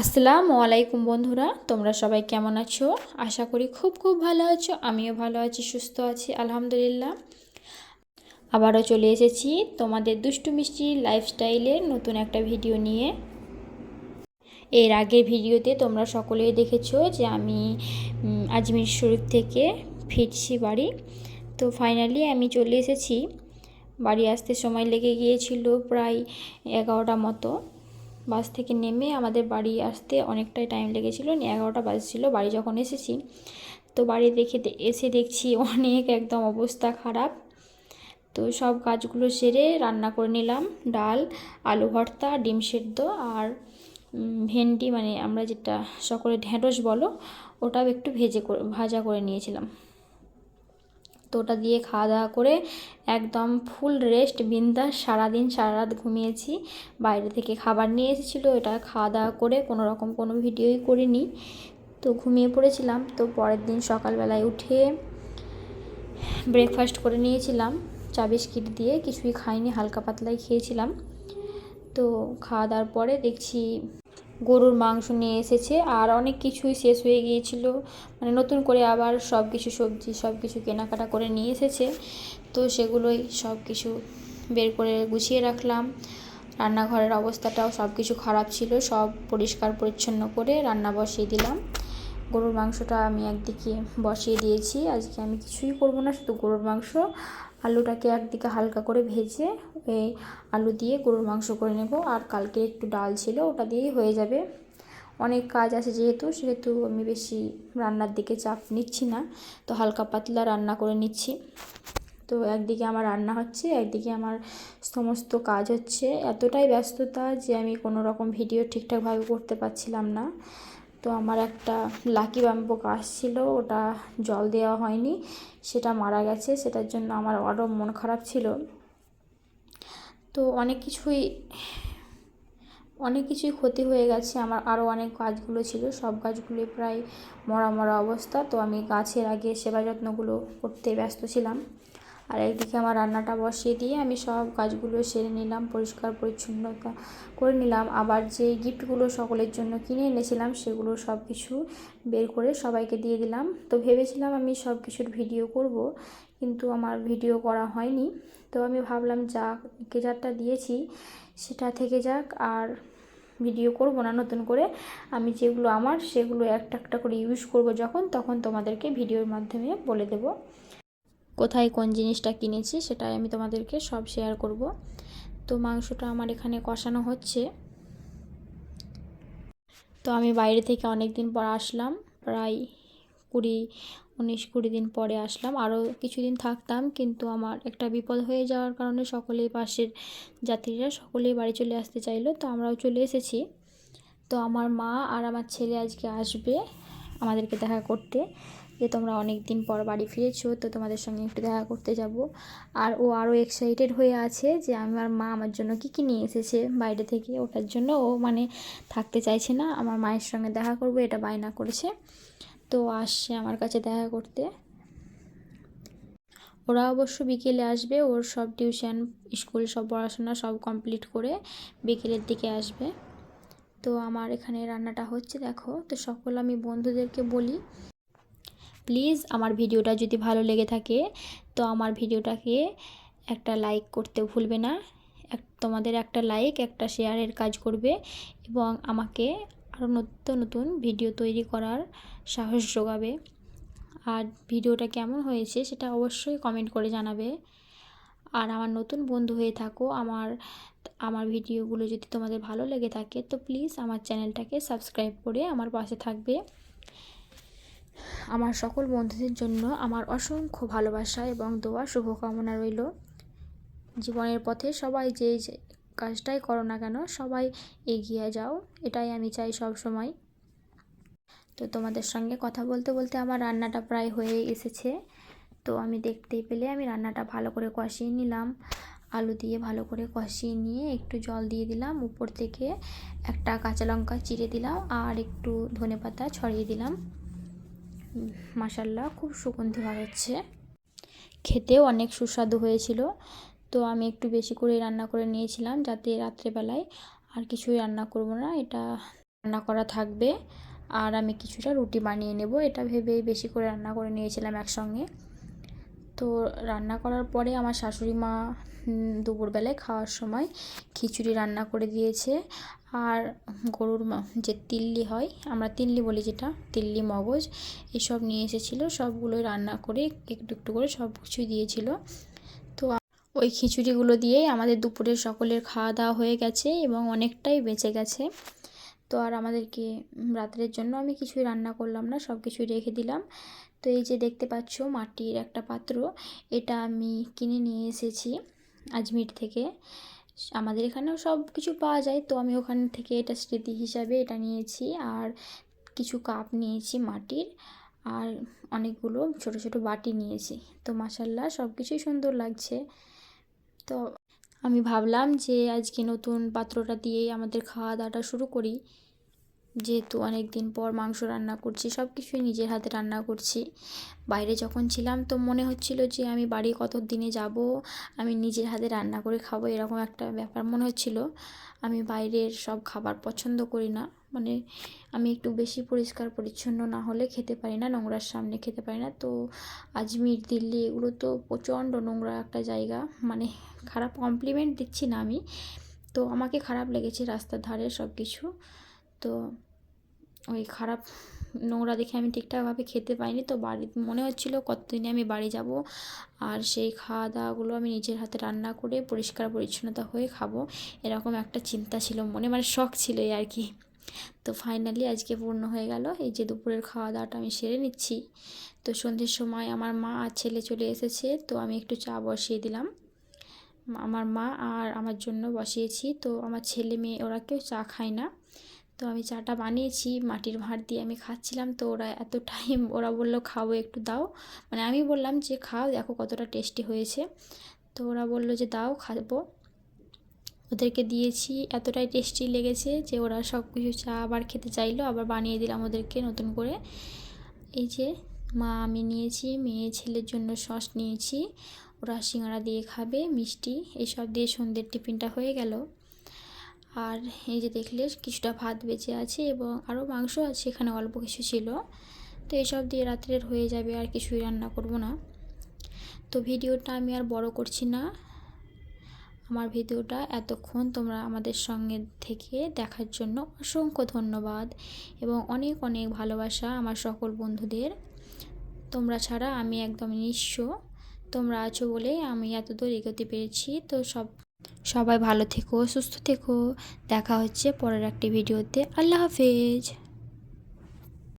আসসালামু আলাইকুম বন্ধুরা, তোমরা সবাই কেমন আছো? আশা করি খুব খুব ভালো আছো, আমিও ভালো আছি, সুস্থ আছি, আলহামদুলিল্লাহ। আবারও চলে এসেছি তোমাদের দুষ্টু মিষ্টি লাইফস্টাইলের নতুন একটা ভিডিও নিয়ে। এর আগের ভিডিওতে তোমরা সকলেই দেখেছ যে আমি আজমির শরীফ থেকে ফিরছি বাড়ি। তো ফাইনালি আমি চলে এসেছি। বাড়ি আসতে সময় লেগে গিয়েছিল প্রায় এগারোটা মতো। বাস থেকে নেমে আমাদের বাড়ি আসতে অনেকটাই টাইম লেগেছিলো। এগারোটা বাজছিল, বাড়ি যখন এসেছি, তো বাড়ি দেখে এসে দেখছি অনেক একদম অবস্থা খারাপ। তো সব কাজগুলো সেরে রান্না করে নিলাম, ডাল, আলু ভর্তা, ডিম সেদ্ধ আর ভেন্ডি মানে আমরা যেটা সকলে ঢ্যাঁড়স বলো, ওটাও একটু ভেজে ভাজা করে নিয়েছিলাম। তো ওটা দিয়ে খাওয়া দাওয়া করে একদম ফুল রেস্ট, বিন্দাস সারাদিন সারা রাত ঘুমিয়েছি। বাইরে থেকে খাবার নিয়ে এসেছিল, এটা খাওয়া দাওয়া করে কোনো রকম কোনো ভিডিওই করিনি। তো ঘুমিয়ে পড়েছিলাম, তো পরের দিন সকালবেলায় উঠে ব্রেকফাস্ট করে নিয়েছিলাম। চা বিস্কিট দিয়ে কিছুই খাইনি, হালকা পাতলাই খেয়েছিলাম। তো খাওয়া দাওয়ার পরে দেখছি গরুর মাংস নিয়ে এসেছে আর অনেক কিছুই শেষ হয়ে গিয়েছিল। মানে নতুন করে আবার সব কিছু সবজি সব কিছু কেনাকাটা করে নিয়ে এসেছে। তো সেগুলোই সব কিছু বের করে গুছিয়ে রাখলাম। রান্নাঘরের অবস্থাটাও সব কিছু খারাপ ছিল, সব পরিষ্কার পরিচ্ছন্ন করে রান্না বসিয়ে দিলাম। গরুর মাংসটা আমি একদিকে বসিয়ে দিয়েছি। আজকে আমি কিছুই করব না, শুধু গরুর মাংস আলুটাকে একদিকে হালকা করে ভেজে এই আলু দিয়ে গরুর মাংস করে নেব। আর কালকে একটু ডাল ছিল, ওটা দিয়েই হয়ে যাবে। অনেক কাজ আছে যেহেতু, সেহেতু আমি বেশি রান্নার দিকে চাপ নিচ্ছি না। তো হালকা পাতলা রান্না করে নিচ্ছি। তো একদিকে আমার রান্না হচ্ছে, একদিকে আমার সমস্ত কাজ হচ্ছে। এতটাই ব্যস্ততা যে আমি কোনো রকম ভিডিও ঠিকঠাকভাবে করতে পারছিলাম না। তো আমার একটা লাকি বাম্বো গাছ ছিল, ওটা জল দেওয়া হয়নি, সেটা মারা গেছে, সেটার জন্য আমার আরও মন খারাপ ছিল। তো অনেক কিছুই অনেক কিছুই ক্ষতি হয়ে গেছে, আমার আরও অনেক গাছগুলো ছিল, সব গাছগুলোই প্রায় মরা মরা অবস্থা। তো আমি গাছের আগে সেবা যত্নগুলো করতে ব্যস্ত ছিলাম। আর একদিকে আমার রান্নাটা বসিয়ে দিয়ে আমি সব কাজগুলো সেরে নিলাম, পরিষ্কার, পরিচ্ছন্নতা করে নিলাম। আবার যে গিফটগুলো সকলের জন্য কিনে এনেছিলাম, সেগুলো সব কিছু বের করে সবাইকে দিয়ে দিলাম। তো ভেবেছিলাম আমি সব কিছুর ভিডিও করব, কিন্তু আমার ভিডিও করা হয়নি। তো আমি ভাবলাম যা কেজারটা দিয়েছি সেটা থেকে যাক, আর ভিডিও করব না নতুন করে। আমি যেগুলো আমার, সেগুলো একটা একটা করে ইউজ করব যখন, তখন তোমাদেরকে ভিডিওর মাধ্যমে বলে দেব। কোথায় কোন জিনিসটা কিনেছি সেটাই আমি তোমাদেরকে সব শেয়ার করব। তো মাংসটা আমার এখানে কষানো হচ্ছে। তো আমি বাইরে থেকে অনেক দিন পর আসলাম, প্রায় কুড়ি, উনিশ, কুড়ি দিন পরে আসলাম। আরও কিছুদিন থাকতাম, কিন্তু আমার একটা বিপদ হয়ে যাওয়ার কারণে সকলেই পাশের যাত্রীরা সকলেই বাড়ি চলে আসতে চাইলো, তো আমরাও চলে এসেছি। তো আমার মা আর আমার ছেলে আজকে আসবে আমাদেরকে দেখা করতে। যে তোমরা অনেক দিন পর বাড়ি ফিরেছো, তো তোমাদের সঙ্গে একটু দেখা করতে যাব। আর ও আরও এক্সাইটেড হয়ে আছে যে আমার মা আমার জন্য কী কী নিয়ে এসেছে বাইরে থেকে, ওটার জন্য ও মানে থাকতে চাইছে না। আমার মায়ের সঙ্গে দেখা করব, এটা বায়না করেছে। তো আসছে আমার কাছে দেখা করতে। ওরা অবশ্য বিকেলে আসবে, ওর সব টিউশন স্কুল সব পড়াশোনা সব কমপ্লিট করে বিকেলের দিকে আসবে। তো আমার এখানে রান্নাটা হচ্ছে, দেখো। তো সকল আমি বন্ধুদেরকে বলি প্লিজ আমার ভিডিওটা যদি ভালো লেগে থাকে, তো আমার ভিডিওটাকে একটা লাইক করতে ভুলবে না। তোমাদের একটা লাইক, একটা শেয়ারের কাজ করবে এবং আমাকে আরও নতুন নতুন ভিডিও তৈরি করার সাহস যোগাবে। আর ভিডিওটা কেমন হয়েছে সেটা অবশ্যই কমেন্ট করে জানাবে। আর আমার নতুন বন্ধু হয়ে থাকো, আমার আমার ভিডিওগুলো যদি তোমাদের ভালো লেগে থাকে, তো প্লিজ আমার চ্যানেলটাকে সাবস্ক্রাইব করে আমার পাশে থাকবে। আমার সকল বন্ধুদের জন্য আমার অসংখ্য ভালোবাসা এবং দোয়া শুভকামনা রইল। জীবনের পথে সবাই যে কাজটাই করো না কেন, সবাই এগিয়ে যাও, এটাই আমি চাই সব সময় তো তোমাদের সঙ্গে কথা বলতে বলতে আমার রান্নাটা প্রায় হয়ে এসেছে। তো আমি দেখতেই পেলে আমি রান্নাটা ভালো করে কষিয়ে নিলাম। আলু দিয়ে ভালো করে কষিয়ে নিয়ে একটু জল দিয়ে দিলাম, উপর থেকে একটা কাঁচা লঙ্কা চিড়ে দিলাম আর একটু ধনে পাতা ছড়িয়ে দিলাম। মাসাল্লাহ খুব সুগন্ধি বার হচ্ছে খেতেও অনেক সুস্বাদু হয়েছিল। তো আমি একটু বেশি করে রান্না করে নিয়েছিলাম যাতে রাত্রেবেলায় আর কিছুই রান্না করব না, এটা রান্না করা থাকবে। আর আমি কিছুটা রুটি বানিয়ে নেব, এটা ভেবেই বেশি করে রান্না করে নিয়েছিলাম একসঙ্গে। তো রান্না করার পরে আমার শাশুড়ি মা দুপুরবেলায় খাওয়ার সময় খিচুড়ি রান্না করে দিয়েছে। আর গরুর যে তিল্লি হয়, আমরা তিল্লি বলি যেটা, তিল্লি মগজ, এসব নিয়ে এসেছিল সবগুলোই রান্না করে একটু একটু করে সব কিছুই দিয়েছিল। তো ওই খিচুড়িগুলো দিয়েই আমাদের দুপুরের সকলের খাওয়া দাওয়া হয়ে গেছে এবং অনেকটাই বেঁচে গেছে। তো আর আমাদেরকে রাত্রের জন্য আমি কিছুই রান্না করলাম না, সব কিছুই রেখে দিলাম। তো এই যে দেখতে পাচ্ছ মাটির একটা পাত্র, এটা আমি কিনে নিয়ে এসেছি আজমির থেকে। আমাদের এখানেও সব কিছু পাওয়া যায়। তো আমি ওখান থেকে এটা স্মৃতি হিসাবে এটা নিয়েছি। আর কিছু কাপ নিয়েছি মাটির। আর অনেকগুলো ছোট ছোট বাটি নিয়েছি। তো মাসাল্লাহ সব কিছুই সুন্দর লাগছে। তো আমি ভাবলাম যে আজকে নতুন পাত্রটা দিয়েই আমাদের খাওয়া দাওয়াটা শুরু করি। যেহেতু অনেক দিন পর মাংস রান্না করছি সব কিছুই নিজের হাতে রান্না করছি। বাইরে যখন ছিলাম তো মনে হচ্ছিল যে আমি বাড়ি কত দিনে যাব, আমি নিজের হাতে রান্না করে খাব এরকম একটা ব্যাপার মনে হচ্ছিল। আমি বাইরের সব খাবার পছন্দ করি না মানে আমি একটু বেশি পরিষ্কার পরিচ্ছন্ন না হলে খেতে পারি না, নোংরার সামনে খেতে পারি না। তো আজমির, দিল্লি এগুলো তো প্রচণ্ড নোংরা একটা জায়গা মানে খারাপ কমপ্লিমেন্ট দিচ্ছি না আমি। তো আমাকে খারাপ লেগেছে রাস্তার ধারে সব কিছু তো ওই খারাপ নোংরা দেখে আমি ঠিকঠাকভাবে খেতে পাইনি তো বাড়ি, মনে হচ্ছিল কতদিনে আমি বাড়ি যাব আর সেই খাওয়া দাওয়াগুলো আমি নিজের হাতে রান্না করে পরিষ্কার পরিচ্ছন্নতা হয়ে খাব এরকম একটা চিন্তা ছিল, মনে মানে শখ ছিল আর কি। তো ফাইনালি আজকে পূর্ণ হয়ে গেল, এই যে দুপুরের খাওয়া দাওয়াটা আমি সেরে নিচ্ছি। তো সন্ধ্যের সময় আমার মা আর ছেলে চলে এসেছে, তো আমি একটু চা বসিয়ে দিলাম। আমার মা আর আমার জন্য বসিয়েছি, তো আমার ছেলে মেয়ে ওরা কেউ চা খায় না। তো আমি চাটা বানিয়েছি, মাটির ভাঁড় দিয়ে আমি খাচ্ছিলাম। তো ওরা এত টাইম ওরা বলল খাব একটু, দাও। মানে আমি বললাম যে, খাও, দেখো কতটা টেস্টি হয়েছে। তো ওরা বলল যে, দাও, খাব। ওদেরকে দিয়েছি, এতটাই টেস্টি লেগেছে যে, ওরা সব কিছু চা আবার খেতে চাইলো, আবার বানিয়ে দিলাম ওদেরকে নতুন করে। এই যে, মা, আমি নিয়েছি, মেয়ে, ছেলের জন্য সস নিয়েছি। ওরা সিঙ্গারা দিয়ে খাবে, মিষ্টি এইসব দিয়ে সন্ধ্যের টিফিনটা হয়ে গেল। আর এই যে দেখলে, কিছুটা ভাত বেঁচে আছে এবং আরও মাংস আছে, এখানে অল্প কিছু ছিল। তো এসব দিয়ে রাত্রের হয়ে যাবে, আর কিছুই রান্না করব না। তো ভিডিওটা আমি আর বড় করছি না। আমার ভিডিওটা এতক্ষণ তোমরা আমাদের সঙ্গে থেকে দেখার জন্য অসংখ্য ধন্যবাদ এবং অনেক অনেক ভালোবাসা আমার সকল বন্ধুদের। তোমরা ছাড়া আমি একদম নিঃস্ব। তোমরা আছো বলে আমি এতদূর এগোতে পেরেছি। তো সব সবাই ভালো থেকো সুস্থ থেকো। দেখা হচ্ছে পরের একটি ভিডিওতে। আল্লাহ হাফেজ।